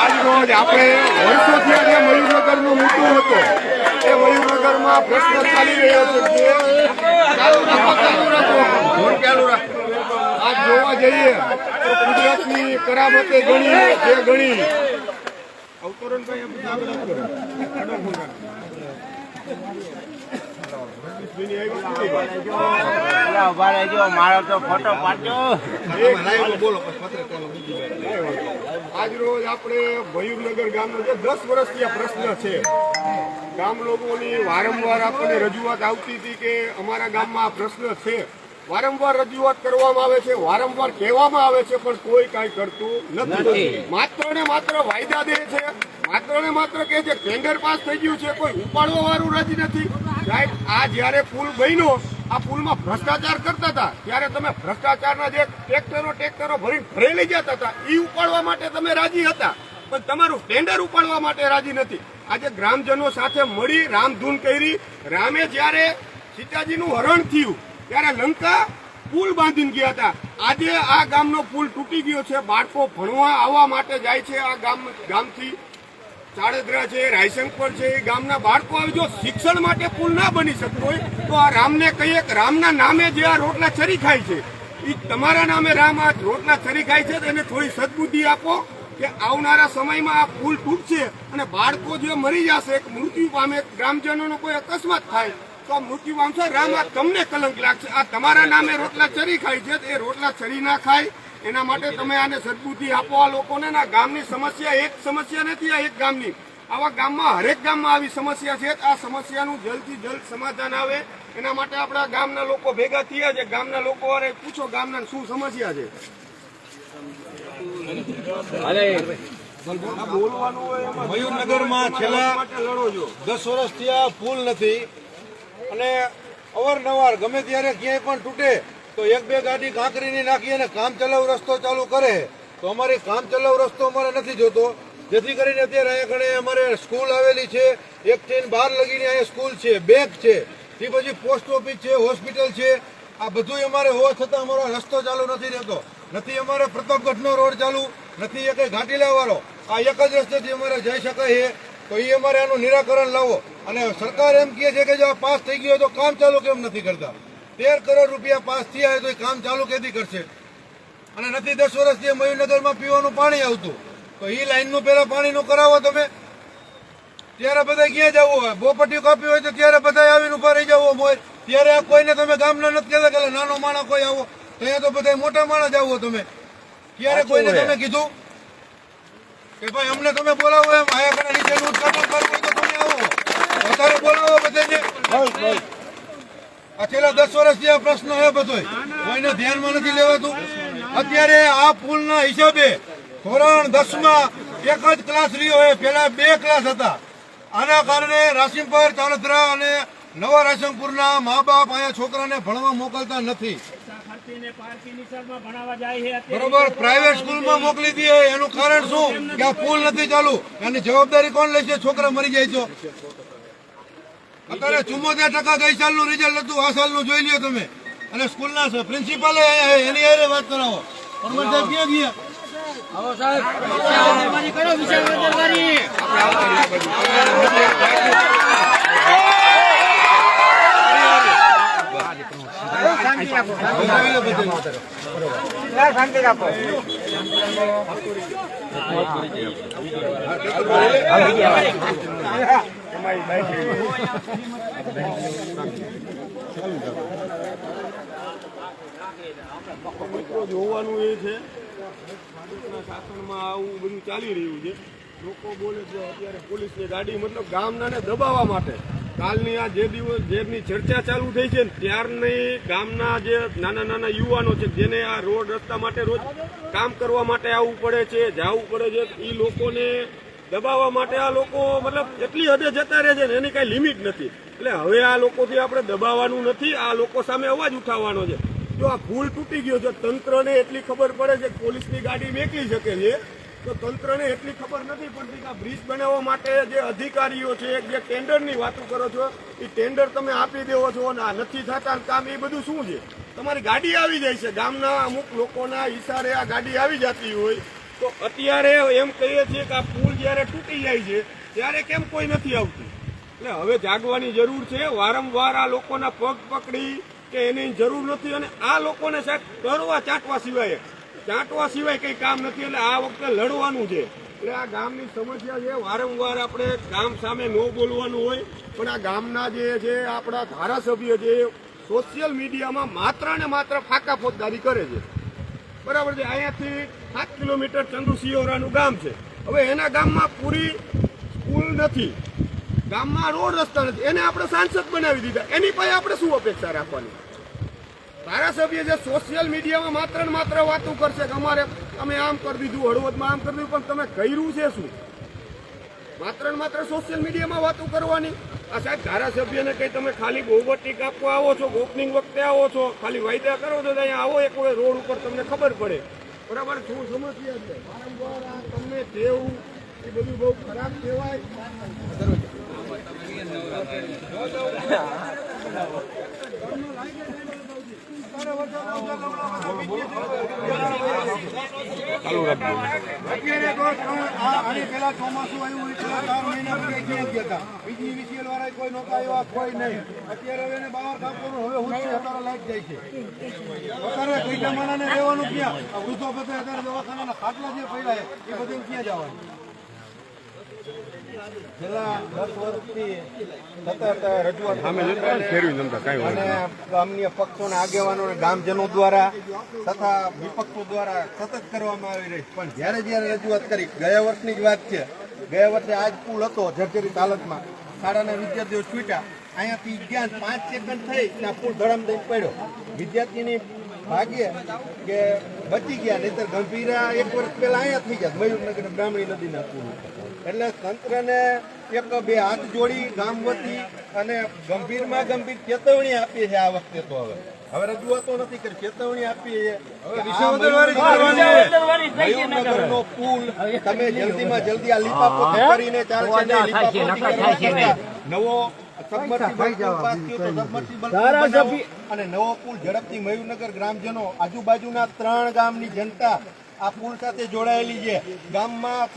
આજ આપણે વર્ષોથી આ જે મયુરનગરનો મુદ્દો હતો. એ મયુરનગરમાં પ્રશ્ન ચાલી રહ્યો છે આજ જોવા જઈએ તો કુદરતની કરામતે ગણી જે ગણી. અવતરણભાઈ ઊભા રહેજો મારો તો ફોટો પાડજો. આજ રોજ આપણે મયુરનગર ગામનો જે દસ વર્ષથી આ પ્રશ્ન છે ગામ લોકોની વારંવાર આપણને રજૂઆત આવતી હતી કે અમારા ગામમાં આ પ્રશ્ન છે. વારંવાર રજૂઆત કરવામાં આવે છે વારંવાર કહેવામાં આવે છે પણ કોઈ કાંઈ કરતું નથી. માત્ર ને માત્ર વાયદા દે છે. માત્ર ને માત્ર કહે છે ટેન્ડર પાસ થઈ ગયું છે કોઈ ઉપાડવા વાળું રાજી નથી. સાહેબ આ જ્યારે પુલ બન્યો, આ પુલમાં ભ્રષ્ટાચાર કરતા હતા. ત્યારે તમે ભ્રષ્ટાચારના જે ટ્રેક્ટરો ટ્રેક્ટરો ભરી ભરી લઈ જતા હતા એ ઉપાડવા માટે તમે રાજી હતા. પણ તમારું ટેન્ડર ઉપાડવા માટે રાજી નથી. આજે ગ્રામજનો સાથે મળી રામધૂન કરી. રામે જ્યારે સીતાજીનું હરણ થયું, ત્યારે લંકા પુલ બાંધીને ગયા હતા. આજે આ ગામનો પુલ તૂટી ગયો છે. બાળકો ભણવા આવવા માટે જાય છે આ ગામ, ગામથી. ચાડેદરા છે, રાયશંકર છે, એ ગામના બાળકો આવી, જો શિક્ષણ માટે પુલ ના બની શકતો હોય, તો આ રામને કહીએ કે રામના નામે જે આ રોટલા ચરી ખાય છે એ તમારા નામે રામ આ રોટલા ચરી ખાય છે એને થોડી સદબુદ્ધિ આપો કે આવનારા સમયમાં આ પુલ તૂટશે અને બાળકો જે મરી જશે મૃત્યુ પામે ગ્રામજનોનો કોઈ અકસ્માત થાય, તો આ મૃત્યુ પામશે, રામ આ તમને કલંક લાગશે. આ તમારા નામે રોટલા ચરી ખાય છે એ રોટલા ચરી ના ખાય એના માટે તમે આને સદબુદ્ધિ આપો. આ લોકોને ના ગામની સમસ્યા એક સમસ્યા નથી આ એક ગામની. આવા ગામમાં હરેક ગામમાં આવી સમસ્યા છે. આ સમસ્યાનું જલ્દથી જલ્દ સમાધાન આવે. એના માટે આપણા ગામના લોકો ભેગા થયા છે. ગામના લોકો અરે પૂછો ગામના શું સમસ્યા છે. બોલવાનું હોય એમાં મયુરનગરમાં છેલ્લા માટે લડો છો. દસ વર્ષથી આ પુલ નથી. અને અવારનવાર ગમે ત્યારે ક્યાંય પણ તૂટે. તો એક બે ગાડી કાંકરીની નાખી અને કામ ચલાવ રસ્તો ચાલુ કરે, તો અમારે કામ ચલાવ રસ્તો અમારે નથી જોતો. જેથી કરીને અત્યારે કણે અમારે સ્કૂલ આવેલી છે, એક ટ્રેન બહાર લગીને અહીંયા સ્કૂલ છે બેંક છે તે પછી પોસ્ટ ઓફિસ છે, હોસ્પિટલ છે, આ બધું અમારે હોવા છતાં અમારો રસ્તો ચાલુ નથી રહેતો. નથી અમારે પ્રતાપગઢનો રોડ ચાલુ, નથી એ કઈ ઘાટીલા વાળો આ એક જ રસ્તેથી અમારે જઈ શકાય છે, તો એ અમારે આનું નિરાકરણ લાવો. અને સરકાર એમ કહે છે કે જો આ પાસ થઈ ગયો તો કામ ચાલુ કેમ નથી કરતા? તેર કરોડ રૂપિયા પાસ થયા તો એ કામ ચાલુ કેદી કરશે? અને નથી દસ વર્ષથી મયુરનગરમાં પીવાનું પાણી આવતું. તો એ લાઈનનું પેલા પાણીનું કરાવો તમે. ત્યારે બધા ક્યાં જવું હોય? બોપટ્ટી કાપી હોય તો ત્યારે બધા આવીને ઊભા રહી જવું હોય ત્યારે આ કોઈને તમે ગામના નથી કહેતા કે નાનો માણસ કોઈ આવો. ત્યાં તો બધા મોટા માણસ આવો તમે. ક્યારે કોઈને તમે કીધું? કે ભાઈ અમને તમે બોલાવો એમ. આયા નીચેનું ઉદઘાટન કરવું તો તમે આવો. વધારે બોલાવો બધાને આ છેલ્લા દસ વર્ષથી આ પ્રશ્ન છે બધો કોઈને ધ્યાનમાં નથી લેવાતું. અત્યારે આ પુલના હિસાબે ધોરણ દસમાં એક જ ક્લાસ રહ્યો હોય પેલા બે ક્લાસ હતા. આના કારણે રાશિમપર ચાણોદરા અને નવા રાશનપુરના મા બાપ અહીંયા છોકરાને ભણવા મોકલતા નથી. બરોબર પ્રાઇવેટ સ્કૂલમાં મોકલી દઈએ એનું કારણ શું? કે આ પુલ નથી ચાલુ. એની જવાબદારી કોણ લેશે? છોકરા મરી જાય તો અત્યારે ચુમ્મોતેર ટકા ગઈ સાલનું રિઝલ્ટ હતું આ સાલનું જોઈ લ્યો તમે. અને સ્કૂલના પ્રિન્સિપાલે એની હારે વાત કરાવો. પરમાર સાહેબ ક્યાં ગયા? મિત્રો, જોવાનું એ છે શાસનમાં આવું બધું ચાલી રહ્યું છે. લોકો બોલે છે અત્યારે પોલીસની ગાડી, મતલબ ગામનાને દબાવવા માટે. કાલની આ જે દિવસ, જેની ચર્ચા ચાલુ થઈ છે ત્યારની ગામના જે નાના નાના યુવાનો છે, જેને આ રોડ રસ્તા માટે રોજ કામ કરવા માટે આવવું પડે છે, જવું પડે છે એ લોકોને દબાવવા માટે આ લોકો મતલબ એટલી હદે જતા રહે છે ને એની કઈ લિમિટ નથી. એટલે હવે આ લોકોથી આપણે દબાવવાનું નથી, આ લોકો સામે અવાજ ઉઠાવવાનો છે. જો આ ફૂલ તૂટી ગયો છે તંત્રને એટલી ખબર પડે છે પોલીસની ગાડી મેકલી શકે છે, તો તંત્રને એટલી ખબર નથી પડતી કે આ બ્રિજ બનાવવા માટે જે અધિકારીઓ છે, જે ટેન્ડરની વાતો કરો છો, એ ટેન્ડર તમે આપી દેવો છો અને આ નથી થતા કામ એ બધું શું છે? તમારી ગાડી આવી જાય છે. ગામના અમુક લોકોના ઈશારે આ ગાડી આવી જતી હોય તો અત્યારે એમ કહીએ છીએ કે આ પુલ જ્યારે તૂટી જાય છે, ત્યારે કેમ કોઈ નથી આવતું? એટલે હવે જાગવાની જરૂર છે. વારંવાર આ લોકોના પગ પકડી કે એની જરૂર નથી અને આ લોકોને સાહેબ કરવા ચાટવા સિવાય ચાટવા સિવાય કંઈ કામ નથી. એટલે આ વખતે લડવાનું છે. એટલે આ ગામની સમસ્યા છે. વારંવાર આપણે ગામ સામે ન બોલવાનું હોય, પણ આ ગામના જે છે, આપણા ધારાસભ્ય છે, સોશિયલ મીડિયામાં માત્ર ને માત્ર ફાકા ફોજદારી કરે છે. બરાબર છે. અહીંયાથી સાત કિલોમીટર ચંદુ સિયોરાનું ગામ છે. હવે એના ગામમાં પૂરી સ્કૂલ નથી. ગામમાં રોડ રસ્તા નથી. એને આપણે સાંસદ બનાવી દીધા. એની પાસે આપણે શું અપેક્ષા રાખવાની? ધારાસભ્ય જે સોશિયલ મીડિયામાં માત્ર ને માત્ર વાતો કરશે કે અમારે અમે આમ કરી દીધું, હળવદમાં આમ કરી દીધું, પણ તમે કર્યું છે શું? માત્ર ને માત્ર સોશિયલ મીડિયામાં વાતો કરવાની? આ સાહેબ ધારાસભ્યને કઈ તમે ખાલી બહુમતી આપવા આવો છો? ઓપનિંગ વખતે આવો છો? ખાલી વાયદા કરો છો? અહીંયા આવો એક રોડ ઉપર તમને ખબર પડે. બરાબર? શું સમસ્યા છે? વારંવાર તમને દેવું એ બધું બહુ ખરાબ કહેવાય. ત્રણ- આ- આની પહેલા ચોમાસું આવ્યું પેલા ચાર મહિના ગયા હતા બીજી વિસીએલ વાળા કોઈ નહોતા આવ્યા કોઈ નહીં. અત્યારે હવે બહાર કાપવાનું હવે હું અત્યારે લાઈટ જાય છે. અત્યારે કઈટા માણાને રહેવાનું ક્યાં? વૃદ્ધો બધા અત્યારે દવાખાનાના ખાટલા જે પડ્યા એ બધું ક્યાં જવાનું? છેલ્લા દસ વર્ષથી સતત રજૂઆત અને ગામની પક્ષોના આગેવાનો અને ગામજનો દ્વારા તથા વિપક્ષો દ્વારા સતત કરવામાં આવી રહી પણ જ્યારે જ્યારે રજૂઆત કરી ગયા વર્ષની જ વાત છે. ગયા વર્ષે આજ પુલ હતો જર્જરિત હાલતમાં શાળાના વિદ્યાર્થીઓ છૂટ્યા. અહીંયાથી ગયા પાંચ સેકન્ડ થઈ ત્યાં પુલ ધડામ દઈ પડ્યો. વિદ્યાર્થીની ભાગ્ય કે બચી ગયા, નહીતર ગંભીરા એક વર્ષ પહેલા અહીંયા થઈ ગયા, મયુરનગર બ્રાહ્મણી નદીના પૂર એટલે તંત્રને એક બે હાથ જોડી ગામ વતી અને ગંભીરમાં ગંભીર ચેતવણી આપીએ છે આ વખતે તો હવે. હવે રજૂઆતો નથી કરી ચેતવણી આપીએ છે. મયુરનગરનો પુલ તમે જલ્દીમાં જલ્દી આ લીપા કરીને ચાલશે નવો અને નવો પુલ ઝડપથી મયુરનગર ગ્રામજનો આજુબાજુના ત્રણ ગામની જનતા આ પુલ સાથે જોડાયેલી છે. ગામમાં